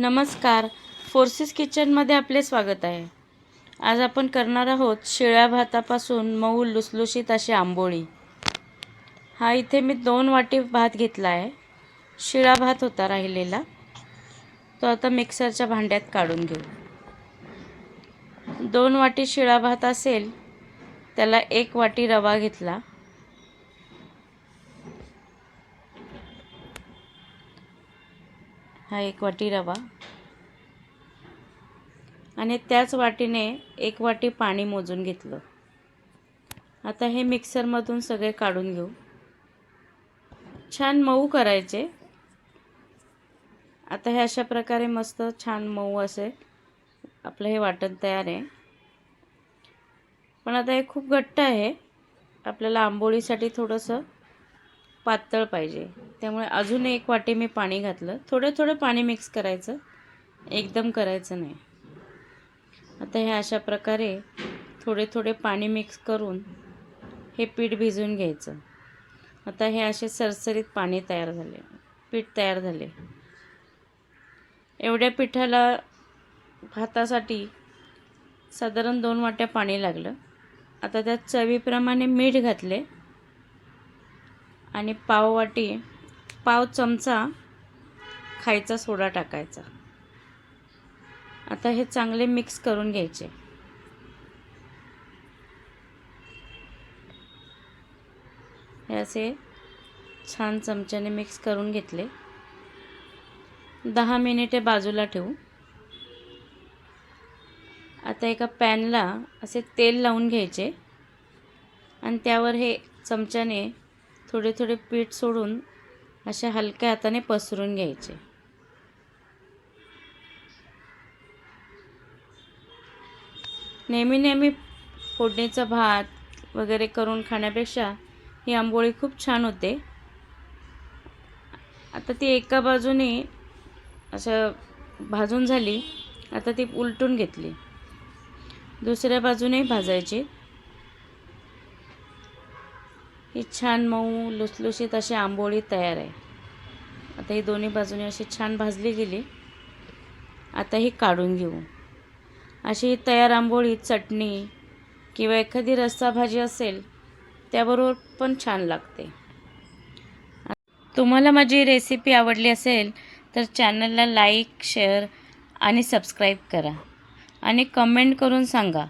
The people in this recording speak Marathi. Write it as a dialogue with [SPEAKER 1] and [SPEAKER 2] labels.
[SPEAKER 1] नमस्कार. फोर्सेस किचनमध्ये आपले स्वागत आहे. आज आपण करणार आहोत शिळ्या भातापासून मऊ लुसलुशीत अशी आंबोळी. हा इथे मी दोन वाटी भात घेतला आहे. शिळा भात होता राहिलेला. तो आता मिक्सरच्या भांड्यात काढून घेऊ. दोन वाटी शिळा भात असेल त्याला एक वाटी रवा घेतला. हा एक वाटी रवा. आणि त्याच वाटीने एक वाटी पाणी मोजून घेतलं. आता हे मिक्सरमधून सगळे काढून घेऊ. छान मऊ करायचे. आता हे अशा प्रकारे मस्त छान मऊ असे आपलं हे वाटण तयार आहे. पण आता हे खूप घट्ट आहे. आपल्याला आंबोळीसाठी थोडंसं पातळ पाहिजे. त्यामुळे अजून एक वाटी मी पाणी घातलं. थोडं थोडं पाणी मिक्स करायचं. एकदम करायचं नाही. आता हे अशा प्रकारे थोडे थोडे पाणी मिक्स करून हे पीठ भिजवून घ्यायचं. आता हे असे सरसरीत पाणी तयार झाले. पीठ तयार झाले. एवढ्या पिठाला भातासाठी साधारण दोन वाट्या पाणी लागलं. आता त्यात चवीप्रमाणे मीठ घातले. आणि पाव वाटी पाव चमचा खायचा सोडा टाकायचा. आता हे चांगले मिक्स करून घ्यायचे. हे असे छान चमच्याने मिक्स करून घेतले. दहा मिनिटे बाजूला ठेवू. आता एका पॅनला असे तेल लावून घ्यायचे. आणि त्यावर हे चमच्याने थोडे थोडे पीठ सोडून अशा हलक्या हाताने पसरून घ्यायचे. नेहमी नेहमी फोडणीचा भात वगैरे करून खाण्यापेक्षा ही आंबोळी खूप छान होते. आता ती एका बाजूने असं भाजून झाली आता ती उलटून घेतली. दुसऱ्या बाजूने भाजायची. ही छान मऊ लुसलुशीत अशी आंबोळी तयार आहे. आता ही दोन्ही बाजूने अशी छान भाजली गेली. आता ही काढून घेऊ. अशी ही तयार आंबोळी चटणी किंवा एखादी रस्सा भाजी असेल त्याबरोबर पण छान लागते. तुम्हाला माझी रेसिपी आवडली असेल तर चॅनलला लाईक शेअर आणि सबस्क्राईब करा. आणि कमेंट करून सांगा